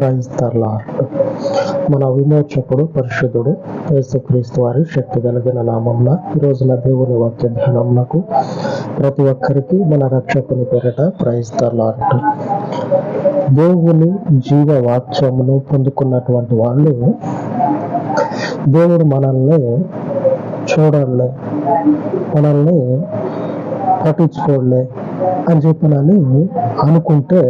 క్రైస్తలార్ట్ మన విమోచకుడు పరిశుద్ధుడు యేసుక్రీస్తు వారి శక్తి కలిగిన నామంన ఈ రోజున దేవుని వాక్య ధ్యానమునకు ప్రతి ఒక్కరికి మన రక్షకుని పేరిట క్రైస్తలార్ట్ దేవుని జీవ వాక్యమును పొందుకున్నటువంటి వాళ్ళు దేవుడు మనల్ని చూడాలి మనల్ని పట్టించుకోలే అని చెప్పినని అనుకుంటే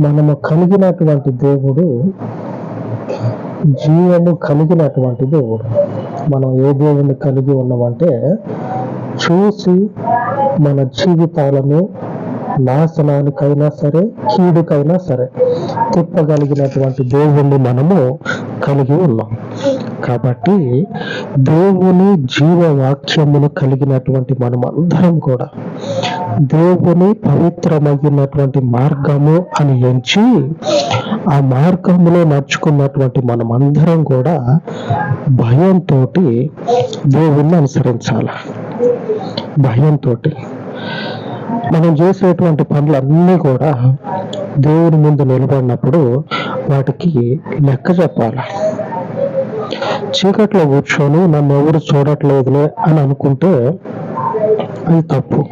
మనము కలిగినటువంటి దేవుడు జీవము కలిగినటువంటి దేవుడు. మనం ఏ దేవుని కలిగి ఉన్నామంటే చూసి మన జీవితాలను నాశనానికైనా సరే కీడుకైనా సరే తిప్పగలిగినటువంటి దేవుణ్ణి మనము కలిగి ఉన్నాం. కాబట్టి దేవుని జీవవాక్యమును కలిగినటువంటి మనం అందరం కూడా దేవుని పవిత్రమైనటువంటి మార్గము అని ఎంచి ఆ మార్గంలో నడుచుకున్నటువంటి మనం అందరం కూడా భయంతో దేవుణ్ణి అనుసరించాలి. భయంతో మనం చేసేటువంటి పనులన్నీ కూడా దేవుని ముందు నిలబడినప్పుడు వాటికి లెక్క చెప్పాలి. చీకట్లో కూర్చొని నన్ను ఎవరు చూడట్లేదులే అని అనుకుంటే అది తప్పు.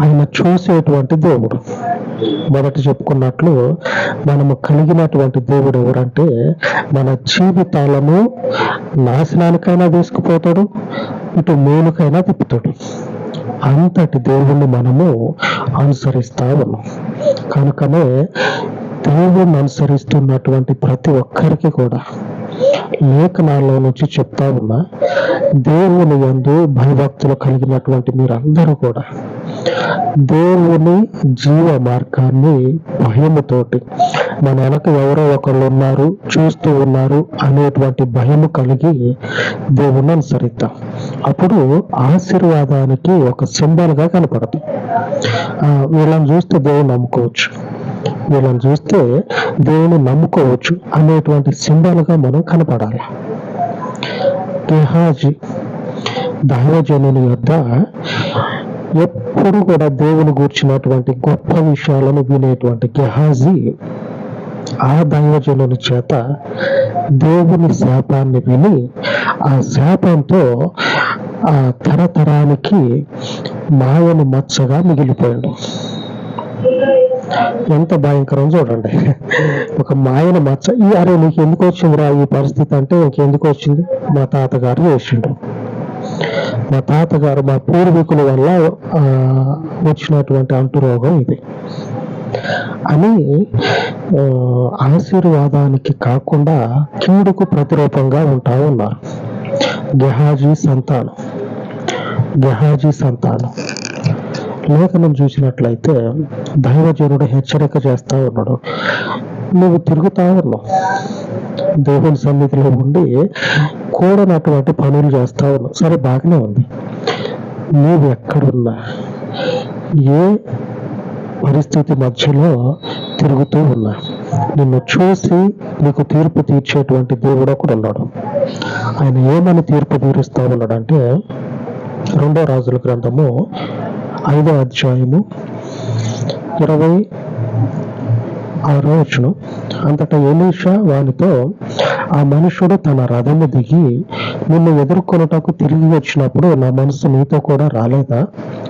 ఆయన చూసేటువంటి దేవుడు. మొదట చెప్పుకున్నట్లు మనము కలిగినటువంటి దేవుడు ఎవరంటే మన జీవితాలను నాశనానికైనా తీసుకుపోతాడు ఇటు మేలుకైనా తిప్పుతాడు. అంతటి దేవుణ్ణి మనము అనుసరిస్తా ఉన్నాం కనుకనే దేవుణ్ణి అనుసరిస్తున్నటువంటి ప్రతి ఒక్కరికి కూడా లేఖనాల్లో నుంచి చెప్తా ఉన్నా దేవుని యందు భయభక్తులు కలిగినటువంటి మీరందరూ కూడా దేవుని జీవ మార్గాన్ని భయముతోటి మన వెనక ఎవరో ఒకళ్ళు ఉన్నారు చూస్తూ ఉన్నారు అనేటువంటి భయము కలిగి దేవుని అనుసరిద్దాం. అప్పుడు ఆశీర్వాదానికి ఒక సింబల్గా కనపడతాం ఆ, వీళ్ళని చూస్తే దేవుని నమ్ముకోవచ్చు. వీళ్ళని చూస్తే దేవుని నమ్ముకోవచ్చు అనేటువంటి సింబల్గా మనం కనపడాలి. గెహాజీ దైవజనుని వద్ద ఎప్పుడు కూడా దేవుని గూర్చినటువంటి గొప్ప విషయాలను వినేటువంటి గెహాజీ ఆ దైవజనుని చేత దేవుని శాపాన్ని విని ఆ శాపంతో ఆ తరతరానికి మాయను మచ్చగా మిగిలిపోయాడు. ఎంత భయంకరం చూడండి. ఒక మాయన మచ్చ. ఈ అరే నీకు ఎందుకు వచ్చిందిరా ఈ పరిస్థితి అంటే నీకెందుకు వచ్చింది? మా తాతగారు చేసిండు. మా తాతగారు మా పూర్వీకుల వల్ల వచ్చినటువంటి అంటురోగం ఇది. అని ఆశీర్వాదానికి కాకుండా కీడుకు ప్రతిరూపంగా ఉంటా ఉన్నారు. గెహాజీ సంతానం. గెహాజీ సంతానం. లేఖనం చూసినట్లయితే దైవజనుడు హెచ్చరిక చేస్తా ఉన్నాడు. నువ్వు తిరుగుతా ఉన్నావు. దేవుని సన్నిధిలో ఉండి కూడనటువంటి పనులు చేస్తా ఉన్నావు. సరే బాగానే ఉంది. నువ్వు ఎక్కడున్నా? ఏ పరిస్థితి మధ్యలో తిరుగుతూ ఉన్నా? నిన్ను చూసి నీకు తీర్పు తీర్చేటువంటి దేవుడు ఒకడు ఉన్నాడు. ఆయన ఏమని తీర్పు తీరుస్తా ఉన్నాడంటే రెండో రాజుల గ్రంథము ఐదో అధ్యాయము ఇరవై ఆరో వచ్చిన అంతటా ఎలీషా వానితో ఆ మనుషుడు తన రథము దిగి నిన్ను ఎదుర్కొనుటకు తిరిగి వచ్చినప్పుడు నా మనసు నీతో కూడా రాలేదా?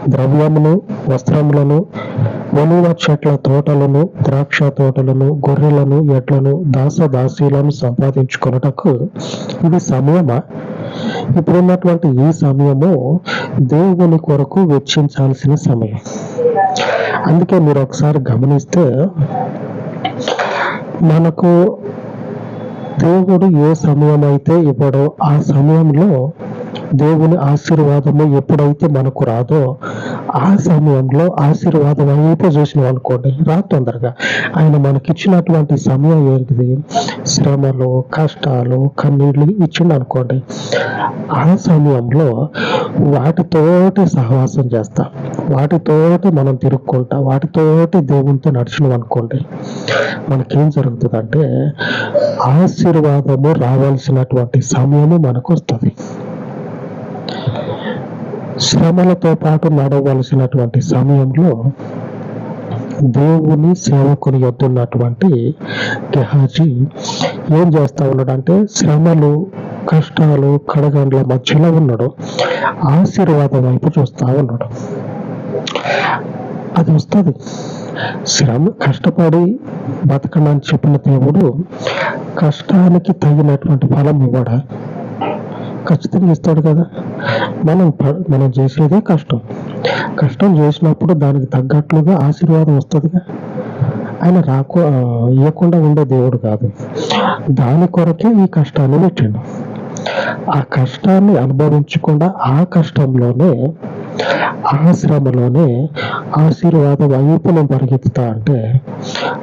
ద్రవ్యమును వస్త్రములను ఒలివ చెట్ల తోటలను ద్రాక్ష తోటలను గొర్రెలను ఎడ్లను దాస దాసీలను సంపాదించుకొనుటకు ఇది సమయమా? ఇప్పుడున్నటువంటి ఈ సమయము దేవుని కొరకు వెచ్చించాల్సిన సమయం. అందుకే మీరు ఒకసారి గమనిస్తే మనకు దేవుడు ఏ సమయం అయితే ఇవ్వడో ఆ సమయంలో దేవుని ఆశీర్వాదము ఎప్పుడైతే మనకు రాదో ఆ సమయంలో ఆశీర్వాదం అయితే చూసినాం అనుకోండి రా తొందరగా. ఆయన మనకిచ్చినటువంటి సమయం ఏంటిది? శ్రమలు కష్టాలు కన్నీళ్ళు ఇచ్చిండు అనుకోండి. ఆ సమయంలో వాటితోటి సహవాసం చేస్తాం. వాటితోటి మనం తిరుక్కుంటాం. వాటితోటి దేవునితో నడిచినాం అనుకోండి మనకేం జరుగుతుందంటే ఆశీర్వాదము రావాల్సినటువంటి సమయము మనకు వస్తుంది శ్రమలతో పాటు నడవలసినటువంటి సమయంలో దేవుని సేవకుని ఎద్దున్నటువంటి గెహాజీ ఏం చేస్తా ఉన్నాడంటే శ్రమలు కష్టాలు కడగండ్ల మధ్యలో ఉన్నాడు. ఆశీర్వాదం వైపు చూస్తా ఉన్నాడు. అది వస్తుంది. శ్రమ కష్టపడి బతకమని చెప్పిన దేవుడు కష్టానికి తగినటువంటి ఫలం ఇవ్వడా? ఖచ్చితంగా ఇస్తాడు కదా. మనం మనం చేసేదే కష్టం. కష్టం చేసినప్పుడు దానికి తగ్గట్లుగా ఆశీర్వాదం వస్తుందిగా. ఆయన రాకు ఇవ్వకుండా ఉండే దేవుడు కాదు. దాని కొరకే ఈ కష్టాన్ని పెట్టిండు. ఆ కష్టాన్ని అనుభవించకుండా ఆ కష్టంలోనే ఆ శ్రమలోనే ఆశీర్వాదం వైపు పరిగెత్తుతా అంటే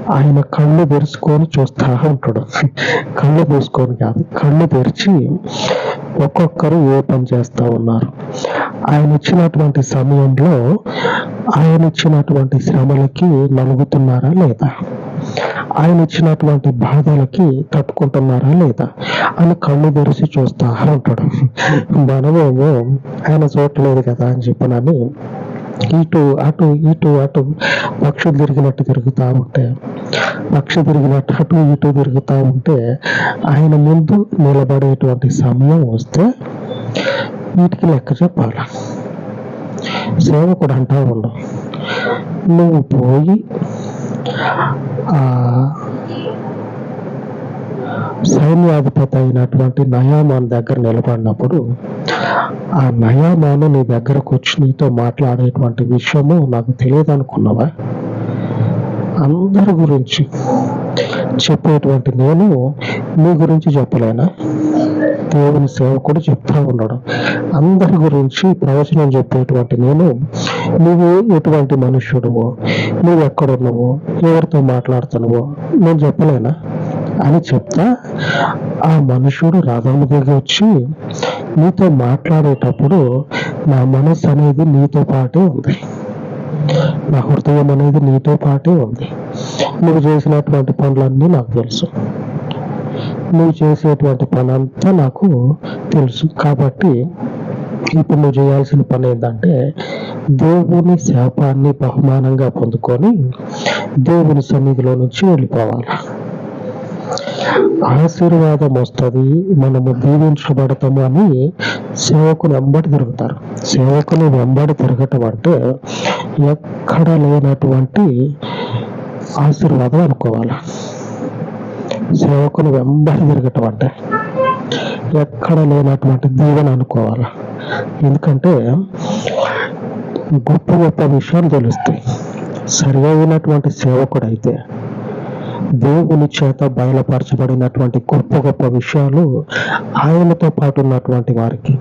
ఆయన కళ్ళు తెరుచుకొని చూస్తా ఉంటాడు. కళ్ళు మూసుకొని కాదు కళ్ళు తెరిచి ఒక్కొక్కరు ఏ పని చేస్తా ఉన్నారు. ఆయన ఇచ్చినటువంటి సమయంలో ఆయన ఇచ్చినటువంటి శ్రమలకి నలుగుతున్నారా లేదా? ఆయన ఇచ్చినటువంటి బాధలకి తట్టుకుంటున్నారా లేదా? అని కళ్ళు తెరిచి చూస్తా ఉంటాడు మనమేమో ఆయన చూడలేదు కదా అని చెప్పనని ఇటు అటు ఇటు అటు పక్షులు తిరిగినట్టు తిరుగుతూ ఉంటే పక్షి తిరిగినట్టు అటు ఇటు తిరుగుతూ ఉంటే ఆయన ముందు నిలబడేటువంటి సమయం వస్తే వీటికి లెక్క చెప్పాలి? సేవకుడు అంటా ఉండు నువ్వు పోయి ఆ సైన్యాధిపతి అయినటువంటి నయామాన్ దగ్గర నిలబడినప్పుడు ఆ నయామాను నీ దగ్గరకు వచ్చి నీతో మాట్లాడేటువంటి విషయము నాకు తెలియదు అనుకున్నావా అందరి గురించి చెప్పేటువంటి నేను నీ గురించి చెప్పలేనా? దేవుని సేవకుడు చెప్తా ఉన్నాడు. అందరి గురించి ప్రవచనం చెప్పేటువంటి నేను నువ్వు ఎటువంటి మనుష్యుడువో నువ్వు ఎక్కడున్నావో ఎవరితో మాట్లాడుతున్నావో నేను చెప్పలేనా? అని చెప్తా ఆ మనుషుడు రథము దిగి వచ్చి నీతో మాట్లాడేటప్పుడు నా మనసు అనేది నీతో పాటే ఉంది. నా హృదయం అనేది నీతో పాటే ఉంది. నువ్వు చేసినటువంటి పనులన్నీ నాకు తెలుసు. నువ్వు చేసేటువంటి పని అంతా నాకు తెలుసు. కాబట్టి ఇప్పుడు నువ్వు చేయాల్సిన పని ఏంటంటే దేవుని శాపాన్ని బహుమానంగా పొందుకొని దేవుని సన్నిధిలో నుంచి వెళ్ళిపోవాలి. ఆశీర్వాదం వస్తుంది మనము దీవించబడతాము అని సేవకుని వెంబడి తిరుగుతారు. సేవకుని వెంబడి తిరగటం అంటే ఎక్కడ లేనటువంటి ఆశీర్వాదం అనుకోవాలి. సేవకుని వెంబడి తిరగటం అంటే ఎక్కడ లేనటువంటి దీవెన అనుకోవాలి. ఎందుకంటే గొప్ప గొప్ప విషయాలు తెలుస్తాయి. సరి అయినటువంటి సేవకుడు అయితే దేవుని చేత బయలుపరచబడినటువంటి గొప్ప గొప్ప విషయాలు ఆయనతో పాటు ఉన్నటువంటి వారికి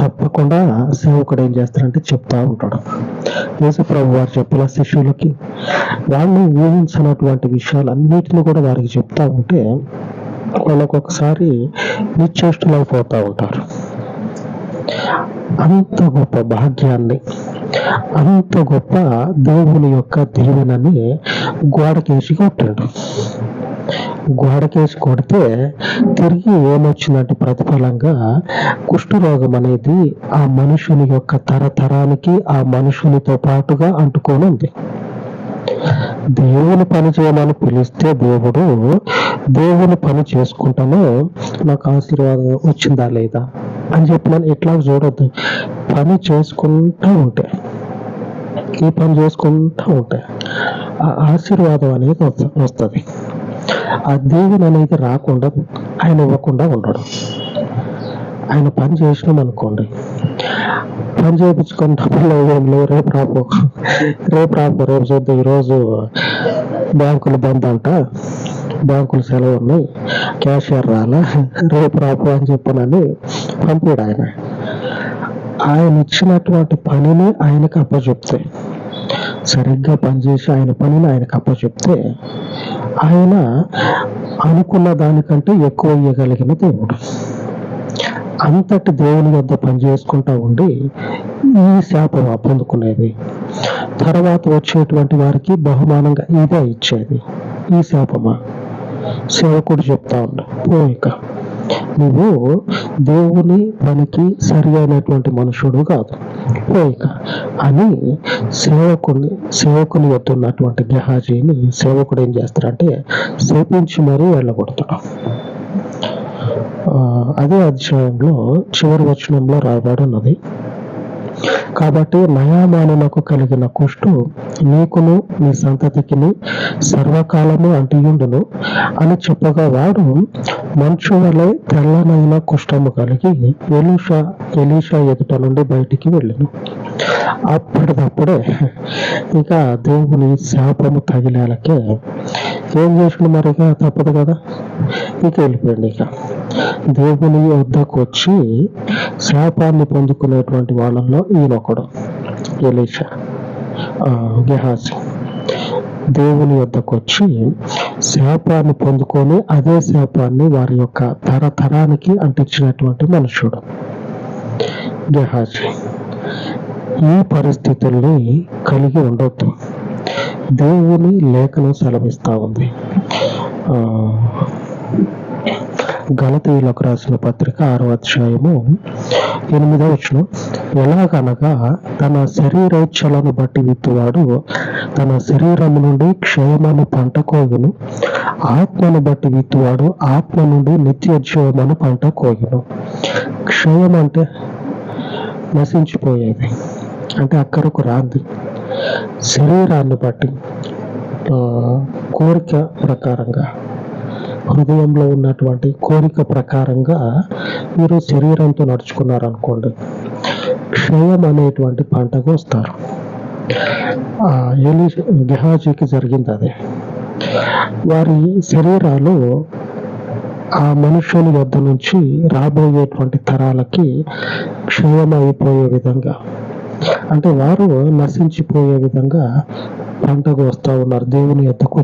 తప్పకుండా సేవకుడు ఏం చేస్తారంటే చెప్తా ఉంటాడు. యేసుప్రభు వారు చెప్పిన శిష్యులకి వాళ్ళు ఊహించినటువంటి విషయాలన్నిటిని కూడా వారికి చెప్తా ఉంటే వాళ్ళకు ఒకసారి నిశ్చేష్టులైపోతూ ఉంటారు. అంత గొప్ప భాగ్యాన్ని అంత గొప్ప దేవుని యొక్క దీవెనని గోడకేసి కొట్టాడు. గోడకేసి కొడితే తిరిగి ఏమొచ్చిందంటే ప్రతిఫలంగా కుష్ఠరోగం అనేది ఆ మనుషుని యొక్క తరతరానికి ఆ మనుషునితో పాటుగా అంటుకొని ఉంది దేవుని పని చేయమని పిలిస్తే దేవుడు దేవుని పని చేసుకుంటానే నాకు ఆశీర్వాదం వచ్చిందా లేదా? అని చెప్పి మనం ఎట్లా చూడొద్దు. పని చేసుకుంటూ ఉంటే. ఈ పని చేసుకుంటూ ఉంటే ఆ ఆశీర్వాదం అనేది వస్తుంది. ఆ దేవుని అనేది రాకుండా ఆయన ఇవ్వకుండా ఉండడు. ఆయన పని చేసినాం అనుకోండి. పని చేయించుకొని డబ్బులు ఏం లేవు రేపు రాపు రేపు రాపు రేపు చూద్దాం. ఈరోజు బ్యాంకులు బంద్ అంట. బ్యాంకులు సెలవు ఉన్నాయి. క్యాషియర్ రాలా రేపు రాపు అని చెప్పనని పంపాడు ఆయన. ఆయన ఇచ్చినటువంటి పనిని ఆయనకు అప్పచెప్తే సరిగ్గా పనిచేసి ఆయన పనిని ఆయనకు అప్పచెప్తే ఆయన అనుకున్న దానికంటే ఎక్కువ ఇవ్వగలిగిన దేవుడు. అంతటి దేవుని వద్ద పని చేసుకుంటా ఉండి ఈ శాపం పొందుకునేది తర్వాత వచ్చేటువంటి వారికి బహుమానంగా ఇదే ఇచ్చేది. ఈ శాపమా? సేవకుడు చెప్తా ఉండు. పోయిక నువ్వు దేవుని పనికి సరి అయినటువంటి మనుషుడు కాదు. పోయిక అని సేవకుని సేవకుని వద్ద ఉన్నటువంటి గెహాజీని సేవకుడు ఏం చేస్తారంటే శపించి మరీ వెళ్ళగొడతాడు. ఆ, అదే అధ్యాయంలో చివరి వచనంలో రాయబడి ఉన్నది. కాబట్టి నయామానులకు కలిగిన కుష్టు నీకును నీ సంతతికిని సర్వకాలము అంటియుండును అని చెప్పగా వాడు మంచు వలె తెల్లనైన కుష్టము కలిగి ఎలీషా ఎలీషా ఎదుట నుండి బయటికి వెళ్ళను. అప్పటికప్పుడే ఇక దేవుని శాపము తగిలేలకే ఏం చేసిన మరి ఇక? తప్పదు కదా? ఇక వెళ్ళిపోయింది ఇక. దేవుని వద్దకు వచ్చి శాపాన్ని పొందుకునేటువంటి వాళ్ళల్లో ఈయన ఒకడు ఎలీషా. ఆ, దేవుని వద్దకు వచ్చి శాపాన్ని పొందుకొని అదే శాపాన్ని వారి యొక్క తరతరానికి అంటించినటువంటి మనుషుడు గెహాజీ ఈ పరిస్థితుల్ని కలిగి ఉండొద్దు. దేవుని లేఖనం సెలవిస్తా ఉంది. ఆ, గలతీయులకు రాసిన పత్రిక ఆరో అధ్యాయము ఎనిమిదో వచ్చిన ఎలాగనగా తన శరీరేచ్ఛలను బట్టి విత్తువాడు తన శరీరం నుండి క్షయమను పంట కోయును. ఆత్మను బట్టి విత్తువాడు ఆత్మ నుండి నిత్య జీవమను పంట కోయును. క్షయం అంటే నశించిపోయేది. అంటే అక్కడకు రాంది. శరీరాన్ని బట్టి ఆ, కోరిక ప్రకారంగా. హృదయంలో ఉన్నటువంటి కోరిక ప్రకారంగా మీరు శరీరంతో నడుచుకున్నారనుకోండి. క్షయం అనేటువంటి పంటకు వస్తారు ఆ ఎలి గెహాజీకి జరిగింది అది. వారి శరీరాలు ఆ మనుషుని వద్ద నుంచి రాబోయేటువంటి తరాలకి క్షయమైపోయే విధంగా అంటే వారు నశించిపోయే విధంగా పంటకు వస్తూ ఉన్నారు దేవుని యొద్దకు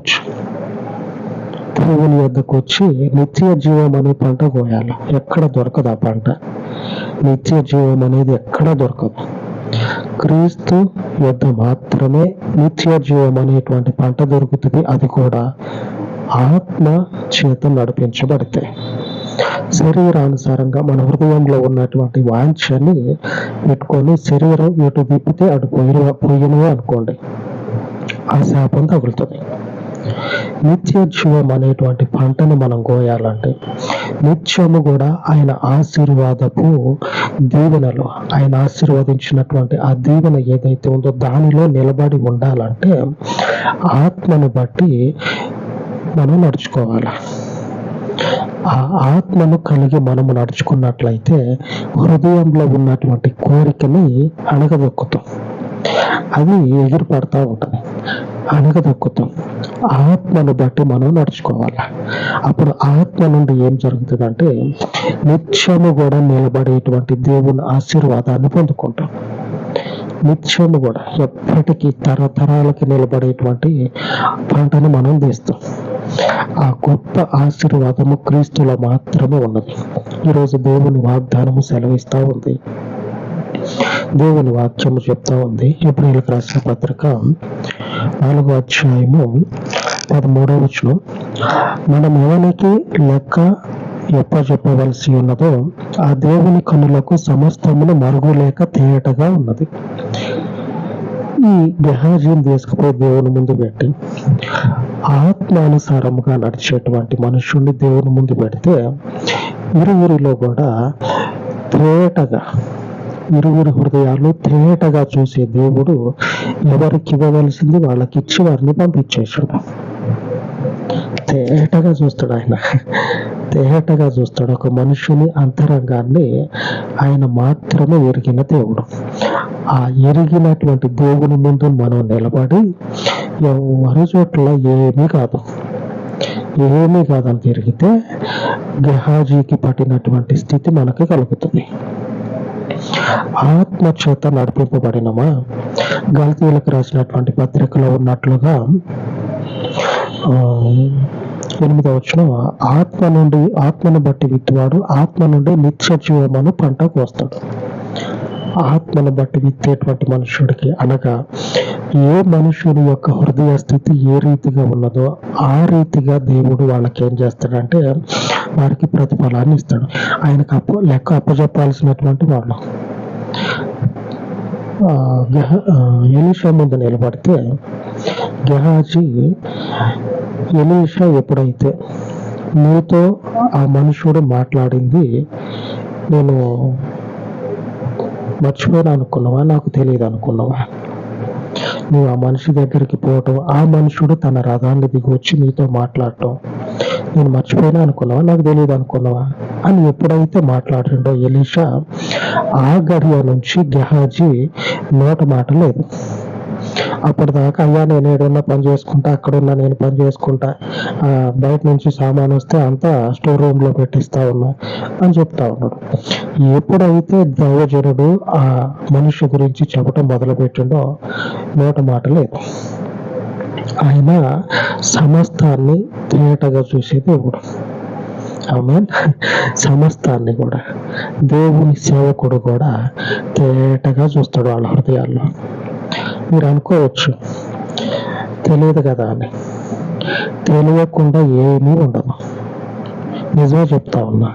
వచ్చి దేవుని వచ్చి నిత్య జీవం అనే పంట కోయాలి. ఎక్కడ దొరకదు ఆ పంట? నిత్య జీవం అనేది ఎక్కడ దొరకదు? క్రీస్తు యొద్ద మాత్రమే నిత్య జీవం అనేటువంటి పంట దొరుకుతుంది. అది కూడా ఆత్మ చేత నడిపించబడితే. శరీరానుసారంగా మన హృదయంలో ఉన్నటువంటి వాంఛని పెట్టుకొని శరీరం ఎటు తిప్పితే అటు పోయిన పోయినవే అనుకోండి. ఆ శాపం తగులుతుంది. నిత్యోత్సవం అనేటువంటి పంటను మనం కోయాలంటే నిత్యము కూడా ఆయన ఆశీర్వాదపు దీవెనలో ఆయన ఆశీర్వదించినటువంటి ఆ దీవెన ఏదైతే ఉందో దానిలో నిలబడి ఉండాలంటే ఆత్మను బట్టి మనం నడుచుకోవాలి. ఆ ఆత్మను కలిగి మనము నడుచుకున్నట్లయితే హృదయంలో ఉన్నటువంటి కోరికని అణగదొక్కుతాం. అది ఎగిరి పడతా ఉంటుంది అణగదొక్కుతాం. ఆత్మను బట్టి మనం నడుచుకోవాలి. అప్పుడు ఆత్మ నుండి ఏం జరుగుతుందంటే నిత్యము కూడా నిలబడేటువంటి దేవుని ఆశీర్వాదాన్ని పొందుకుంటాం. నిత్యము కూడా ఎప్పటికీ తరతరాలకి నిలబడేటువంటి పంటను మనం తీస్తాం. ఆ గొప్ప ఆశీర్వాదము క్రీస్తులో మాత్రమే ఉన్నది. ఈరోజు దేవుని వాగ్దానము సెలవిస్తా ఉంది. దేవుని వాక్యము చెప్తా ఉంది. ఇప్పుడు వీళ్ళకి రాసిన పత్రిక నాలుగో అధ్యాయము పదమూడవ వచ్చిన మనం ఎవరికి లెక్క చెప్పవలసి ఉన్నదో ఆ దేవుని కన్నులకు సమస్తమును మరుగులేక తేటగా ఉన్నది. ఈ గెహాజీని తీసుకుపోయి దేవుని ముందు పెట్టి ఆత్మానుసారముగా నడిచేటువంటి మనుషుణ్ణి దేవుని ముందు పెడితే ఇరువురిలో కూడా తేటగా ఇరువురి హృదయాలు తేటగా చూసే దేవుడు ఎవరికి ఇవ్వవలసింది వాళ్ళకి ఇచ్చి వారిని పంపించేసాడు తేటగా చూస్తాడు ఆయన. తేటగా చూస్తాడు. ఒక మనుషుని అంతరంగాన్ని ఆయన మాత్రమే ఎరిగిన దేవుడు. ఆ ఎరిగినటువంటి దేవుని ముందు మనం నిలబడి ఎవరి చోట్ల ఏమీ కాదు. ఏమీ కాదని తిరిగితే గహాజీకి పట్టినటువంటి స్థితి మనకి కలుగుతుంది. ఆత్మ చేత నడిపింపబడినమా? గల్తీలకు రాసినటువంటి పత్రికలో ఉన్నట్లుగా ఆ, వచ్చిన ఆత్మ నుండి ఆత్మను బట్టి విత్తువాడు ఆత్మ నుండి నిత్య జీవమను పంట కోస్తాడు ఆత్మను బట్టి విత్తేటువంటి మనుషుడికి అనగా ఏ మనుషుని యొక్క హృదయ స్థితి ఏ రీతిగా ఉన్నదో ఆ రీతిగా దేవుడు వాళ్ళకి ఏం చేస్తాడంటే వారికి ప్రతిఫలాన్ని ఇస్తాడు. ఆయనకు అప్పు లెక్క అప్పచెప్పాల్సినటువంటి వాళ్ళు. ఎలీషా ముందు నిలబడితే గెహాజీ ఎలీషా ఎప్పుడైతే నీతో ఆ మనుషుడు మాట్లాడింది నేను మర్చిపోయాను అనుకున్నావా? నాకు తెలియదు అనుకున్నావా? నువ్వు ఆ మనిషి దగ్గరికి పోవటం ఆ మనుషుడు తన రథాన్ని దిగి వచ్చి నీతో మాట్లాడటం నేను మర్చిపోయినా అనుకున్నావా? నాకు తెలియదు అనుకున్నావా? అని ఎప్పుడైతే మాట్లాడిండో ఎలీషా ఆ గడియ నుంచి గెహాజీ నోట మాట లేదు. అప్పటిదాకా అయ్యా నేను ఏదైనా పని చేసుకుంటా అక్కడున్నా నేను పని చేసుకుంటా ఆ, బయట నుంచి సామాన్ వస్తే అంతా స్టోర్ రూమ్లో పెట్టిస్తా ఉన్నా అని చెప్తా ఉన్నాడు. ఎప్పుడైతే దైవజనుడు ఆ మనిషి గురించి చెప్పటం మొదలు పెట్టిండో నోట మాట లేదు. ఆయన సమస్తాన్ని తేటగా చూసే దేవుడు. ఆమె సమస్తాన్ని కూడా. దేవుని సేవకుడు కూడా తేటగా చూస్తాడు వాళ్ళ హృదయాల్లో. మీరు అనుకోవచ్చు తెలియదు కదా అని. తెలియకుండా ఏమీ ఉండదు. నిజమే చెప్తా ఉన్నా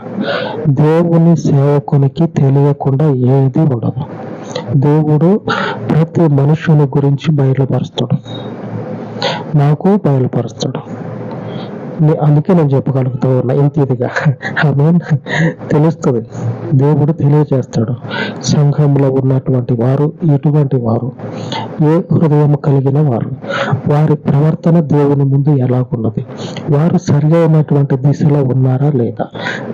దేవుని సేవకునికి తెలియకుండా ఏది ఉండదు. దేవుడు ప్రతి మనుషుని గురించి బయలుపరుస్తాడు. నాకు బయలుపరుస్తాడు. అందుకే నేను చెప్పగలుగుతూ ఉన్నా ఇంత ఇదిగా ఆమె తెలుస్తుంది. దేవుడు తెలియజేస్తాడు. సంఘంలో ఉన్నటువంటి వారు ఎటువంటి వారు ఏ హృదయం కలిగిన వారు వారి ప్రవర్తన దేవుని ముందు ఎలాగున్నది? వారు సరి అయినటువంటి దిశలో ఉన్నారా లేదా?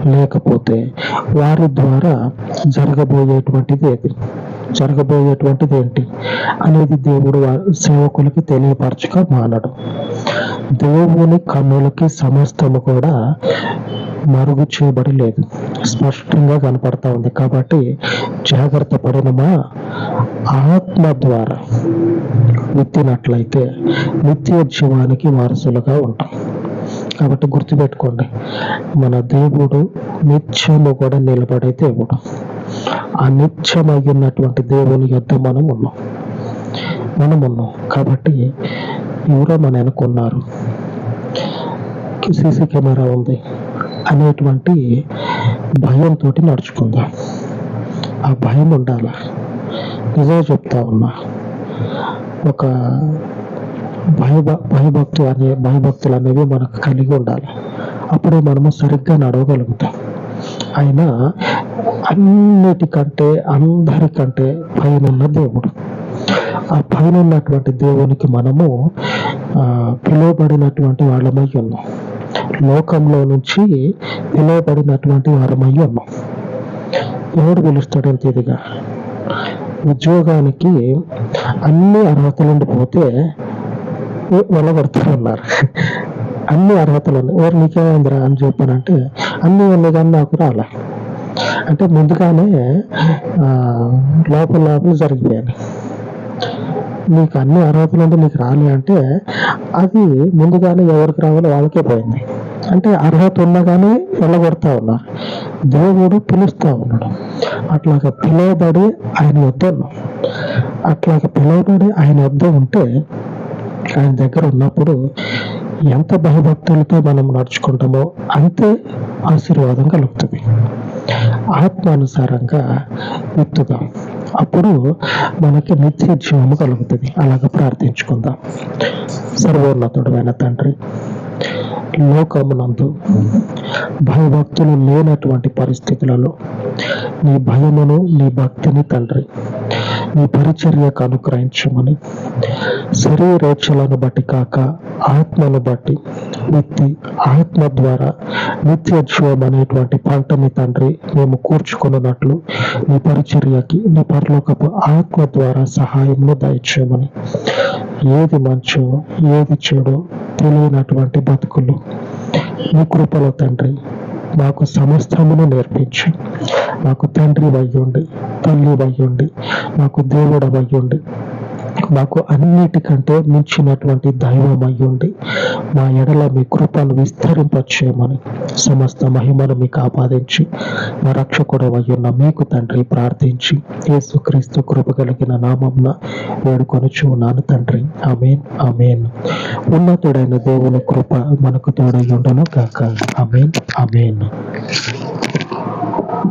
లేకపోతే వారి ద్వారా జరగబోయేటువంటిది ఏది? జరగబోయేటువంటిది ఏంటి? అనేది దేవుడు సేవకులకి తెలియపరచుగా మానడు. దేవుని కన్నులకి సమస్తము కూడా మరుగు చేయబడి లేదు. స్పష్టంగా కనపడతా ఉంది. కాబట్టి జాగ్రత్త పడినమా ఆత్మ ద్వారా విత్తినట్లయితే నిత్య జీవానికి వారసులుగా ఉంటాం. కాబట్టి గుర్తుపెట్టుకోండి మన దేవుడు నిత్యము కూడా నిలబడే దేవుడు. ఆ దేవుని యొద్ద మనం ఉన్నాం. మనం ఉన్నాం. కాబట్టి ఎవరో మన వెనుకున్నారు. సీసీ కెమెరా ఉంది అనేటువంటి భయంతో నడుచుకుందాం. ఆ భయం ఉండాలి? నిజమే చెప్తా ఉన్నా. ఒక భయభ భయభక్తు అనే భయభక్తులు అనేవి మనకు కలిగి ఉండాలి. అప్పుడే మనము సరిగ్గా నడవగలుగుతాం. అయినా అన్నిటికంటే అందరికంటే పైన ఉన్న దేవుడు. ఆ పైన ఉన్నటువంటి దేవునికి మనము ఆ, పిలువబడినటువంటి వాళ్ళమై ఉన్నాం. లోకంలో నుంచి పిలువబడినటువంటి వారమై ఉన్నాం. ఎవడు పిలుస్తాడు ఇదిగా ఉద్యోగానికి అన్ని అర్హతలు ఉండిపోతే వాళ్ళ వర్తలు ఉన్నారు? అన్ని అర్హతలు ఉన్నాయి. ఎవరు నీకేమైందిరా అని చెప్పానంటే అన్ని ఉన్నాయి కానీ నాకు రాలే. అంటే ముందుగానే లోపల లోపల జరిగిపోయాను. నీకు అన్ని అర్హతలు ఉంటే నీకు రాలే అంటే అది ముందుగానే ఎవరికి రావాలో వాళ్ళకే పోయింది. అంటే అర్హత ఉన్నా కానీ వెళ్ళగొడతా ఉన్నారు. దేవుడు పిలుస్తా ఉన్నాడు. అట్లాగ పిలువబడి ఆయన వద్ద ఉన్నాం. అట్లాగా పిలువబడి ఆయన వద్ద ఉంటే ఆయన దగ్గర ఉన్నప్పుడు ఎంత భయభక్తులతో మనం నడుచుకుంటామో అంతే ఆశీర్వాదం కలుగుతుంది. ఆత్మానుసారంగా విత్తుదాం అప్పుడు మనకి నిత్య జీవము కలుగుతుంది. అలాగ ప్రార్థించుకుందాం. సర్వోన్నతుడమైన తండ్రి లోకమునందు భయభక్తులు లేనటువంటి పరిస్థితులలో నీ భయమును నీ భక్తిని తండ్రి నీ పరిచర్యకు అనుగ్రహించమని. శరీరేక్షలను బట్టి కాక ఆత్మను బట్టి వ్యక్తి ఆత్మ ద్వారా నిత్య జీవం అనేటువంటి పంటని తండ్రి మేము కూర్చుకున్నట్లు నీ పరిచర్యకి నీ పరలోకపు ఆత్మ ద్వారా సహాయం దయచేయమని. ఏది మంచో ఏది చెడో తెలియనటువంటి బతుకులు నీ కృపలో తండ్రి మాకు సమస్తమును నేర్పించి. మాకు తండ్రి వయ్యుండి తల్లి వయ్యుండి మాకు దేవుడు వయ్యుండి మాకు అన్నిటికంటే మించినటువంటి దైవం అయ్యుండి మా ఎడల మీ కృపను విస్తరింపచేయమని సమస్త మహిమను మీకు ఆపాదించి మా రక్షకుడు అయ్యున్న మీకు తండ్రి ప్రార్థించి యేసుక్రీస్తు కృప కలిగిన నామంన వేడుకొని చూనాను తండ్రి. అమేన్ అమేన్ ఉన్నతుడైన దేవుని కృప మనకు తోడై ఉండను కాక అమేన్ అమేన్